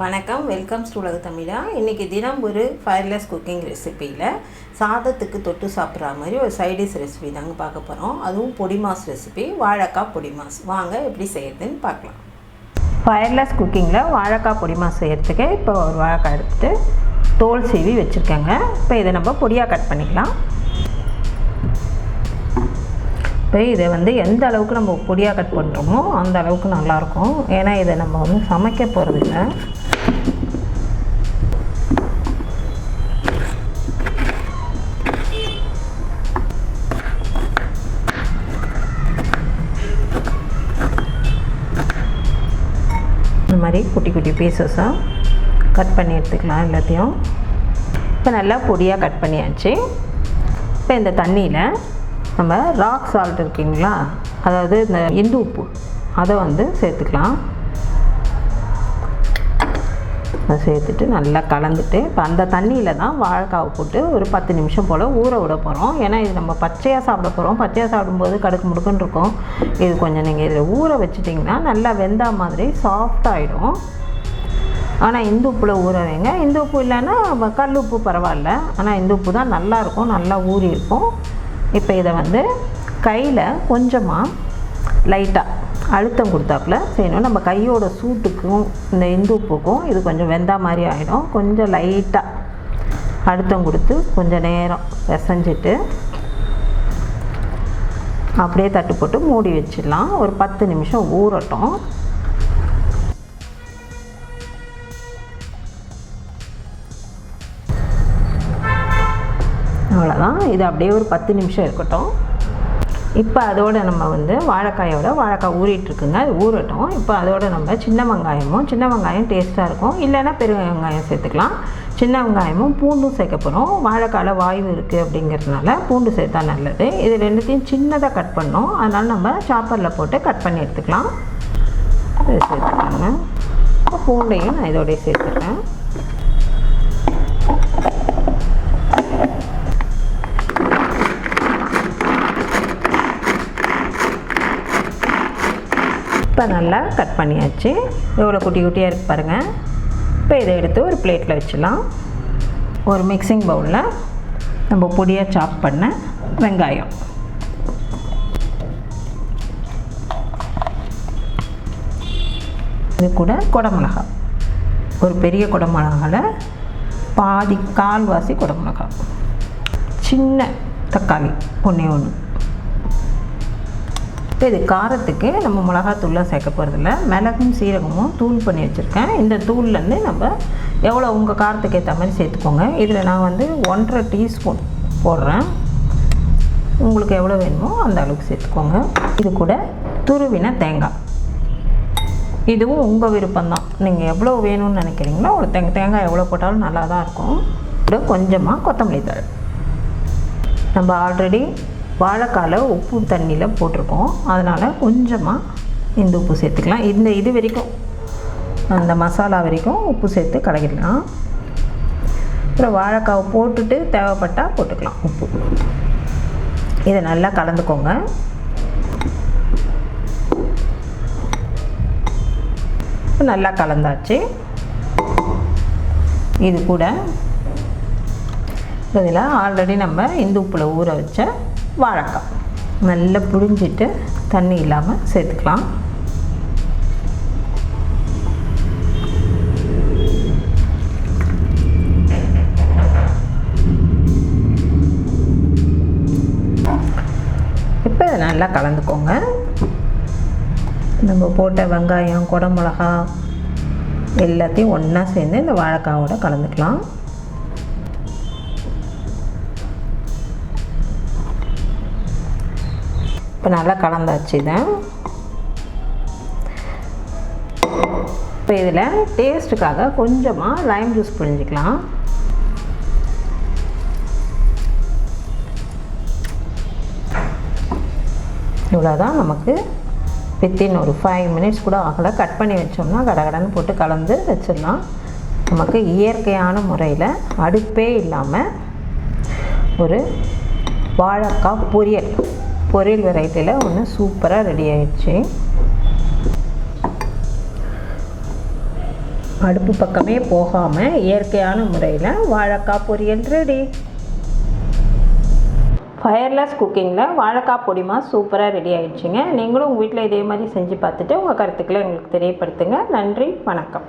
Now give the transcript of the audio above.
வணக்கம் வெல்கம் ஸ்டூலக உலக தமிழா? இன்றைக்கி தினம் ஒரு ஃபயர்லெஸ் குக்கிங் ரெசிப்பியில் சாதத்துக்கு தொட்டு சாப்பிட்ற மாதிரி ஒரு சைடிஷ் ரெசிபி தாங்க பார்க்க போகிறோம் அதுவும் பொடி மாஸ் ரெசிபி வாழைக்காய் பொடி மாஸ். வாங்க எப்படி செய்யறதுன்னு பார்க்கலாம். ஃபயர்லெஸ் குக்கிங்கில் வாழைக்காய் பொடிமாஸ் செய்கிறதுக்கு இப்போ ஒரு வாழைக்காய் எடுத்துகிட்டு தோல் சீவி வச்சுருக்கேங்க. இப்போ இதை நம்ம பொடியாக கட் பண்ணிக்கலாம். இப்போ இதை வந்து எந்த அளவுக்கு நம்ம பொடியாக கட் பண்ணுறோமோ அந்த அளவுக்கு நல்லாயிருக்கும். ஏன்னா இதை நம்ம வந்து சமைக்க போகிறதில்ல இந்த மாதிரி குட்டி குட்டி பீசஸாக கட் பண்ணி எடுத்துக்கலாம் எல்லாத்தையும். இப்போ நல்லா பொடியாக கட் பண்ணியாச்சு. இப்போ இந்த தண்ணியில் நம்ம ராக் சால்ட் இருக்குங்களா அதாவது இந்த இந்து உப்பு அதை வந்து சேர்த்துக்கலாம். சேர்த்துட்டு நல்லா கலந்துட்டு இப்போ அந்த தண்ணியில் தான் வாழைக்காவை போட்டு ஒரு பத்து நிமிஷம் போல் ஊற விட போகிறோம் ஏன்னா இது நம்ம பச்சையாக சாப்பிட போகிறோம் பச்சையாக சாப்பிடும்போது கடுக்கு முடுக்குன்னு இருக்கும். இது கொஞ்சம் நீங்கள் இதில் ஊற வச்சுட்டிங்கன்னா நல்லா வெந்தா மாதிரி சாஃப்டாகிடும் ஆனால் இந்து உப்பில் ஊற வைங்க இந்து உப்பு இல்லைன்னா கல் உப்பு பரவாயில்ல. ஆனால் இந்து உப்பு தான் நல்லாயிருக்கும் நல்லா ஊறி இருக்கும் இப்போ இதை வந்து கையில் கொஞ்சமாக லைட்டாக அழுத்தம் கொடுத்தாப்புல. செய்யணும் நம்ம கையோட சூட்டுக்கும் இந்த இந்துப்புக்கும் இது கொஞ்சம் வெந்தா மாதிரி ஆகிடும் கொஞ்சம் லைட்டாக அழுத்தம் கொடுத்து கொஞ்சம் நேரம் பிசைஞ்சிட்டு அப்படியே தட்டு போட்டு மூடி வச்சிடலாம். ஒரு பத்து நிமிஷம் ஊறட்டும். அவ்வளோதான் இது அப்படியே ஒரு பத்து நிமிஷம் இருக்கட்டும். இப்போ அதோட நம்ம வந்து வாழைக்காயோட வாழைக்காய் ஊறிட்டுருக்குங்க. அது ஊறட்டும். இப்போ அதோட நம்ம சின்ன வெங்காயமும் சின்ன வெங்காயம் டேஸ்ட்டாக இருக்கும். இல்லைன்னா பெரிய வெங்காயம் சேர்த்துக்கலாம். சின்ன வெங்காயமும் பூண்டும் சேர்க்க போகிறோம் வாழைக்காயில் வாயு இருக்குது அப்படிங்கிறதுனால பூண்டு சேர்த்தா நல்லது. இது ரெண்டுத்தையும் சின்னதாக கட் பண்ணோம். அதனால் நம்ம சாப்பரில் போட்டு கட் பண்ணி எடுத்துக்கலாம். இது சேர்த்துக்கலாங்க பூண்டையும் நான் இதோடய சேர்த்துக்கிறேன். இப்போ நல்லா கட் பண்ணியாச்சு. எவ்வளோ குட்டி குட்டியாக இருக்கு பாருங்கள் இப்போ இதை எடுத்து ஒரு பிளேட்டில் வச்சிடலாம். ஒரு மிக்சிங் பவுலில் நம்ம பொடியாக சாப் பண்ண வெங்காயம். இது கூட குடமிளகா ஒரு பெரிய குடமிளகாவில் பாதி கால்வாசி குடமிளகா சின்ன தக்காளி ஒன்றே ஒன்று இப்போ இது காரத்துக்கு நம்ம மிளகாத்தூள்லாம் சேர்க்க போகிறதில்ல மிளகும் சீரகமும் தூள் பண்ணி வச்சுருக்கேன். இந்த தூள்லேருந்து நம்ம எவ்வளோ உங்கள் காரத்துக்கு ஏற்ற மாதிரி சேர்த்துக்கோங்க. இதில் நான் வந்து ஒன்றரை டீஸ்பூன் போடுறேன். உங்களுக்கு எவ்வளோ வேணுமோ அந்த அளவுக்கு சேர்த்துக்கோங்க. இது கூட துருவின தேங்காய். இதுவும் உங்கள் விருப்பம்தான். நீங்கள் எவ்வளோ வேணும்னு நினைக்கிறீங்களோ ஒரு தேங்காய் தேங்காய் எவ்வளோ போட்டாலும் நல்லா தான் இருக்கும். கூட கொஞ்சமாக கொத்தமல்லி தழை. நம்ம ஆல்ரெடி வாழைக்கால உப்பு தண்ணியில் போட்டிருக்கோம். அதனால் கொஞ்சமாக இந்த உப்பு சேர்த்துக்கலாம். இந்த இது வரைக்கும் அந்த மசாலா வரைக்கும் உப்பு சேர்த்து கலக்கிடலாம். அப்புறம் வாழைக்காவை போட்டுட்டு தேவைப்பட்டால் போட்டுக்கலாம் உப்பு. இதை நல்லா கலந்துக்கோங்க. நல்லா கலந்தாச்சு. இது கூட இதில் ஆல்ரெடி நம்ம இந்து உப்பில் ஊற வச்ச வாழைக்காய். நல்லா புழிஞ்சிட்டு தண்ணி இல்லாமல் சேர்த்துக்கலாம். இப்போ இதை நல்லா கலந்துக்கோங்க. நம்ம போட்ட வெங்காயம் குடமிளகா எல்லாத்தையும் ஒன்றா சேர்ந்து இந்த வாழைக்காவோட கலந்துக்கலாம். இப்போ நல்லா கலந்தாச்சு இதை. இப்போ இதில் டேஸ்ட்டுக்காக கொஞ்சமாக லைம் ஜூஸ் புழிஞ்சிக்கலாம். இவ்வளோதான் நமக்கு வித்தின் ஒரு ஃபைவ் மினிட்ஸ் கூட ஆகலை. கட் பண்ணி வச்சோம்னா கடகடன்னு போட்டு கலந்து வச்சிடலாம். நமக்கு இயற்கையான முறையில் அடுப்பே இல்லாமல் ஒரு வாழைக்காய் பொரியல். பொரியல் வெரைட்டியில் ஒன்று சூப்பராக ரெடி ஆயிடுச்சு. அடுப்பு பக்கமே போகாமல் இயற்கையான முறையில் வாழைக்காய் பொரியல் ரெடி ஃபயர்லெஸ் குக்கிங்கில் வாழைக்காய் பொடிமா சூப்பராக ரெடி ஆகிடுச்சிங்க நீங்களும் உங்கள் வீட்டில் இதே மாதிரி செஞ்சு பார்த்துட்டு உங்கள் கருத்துக்களை எங்களுக்கு தெரியப்படுத்துங்க. நன்றி வணக்கம்.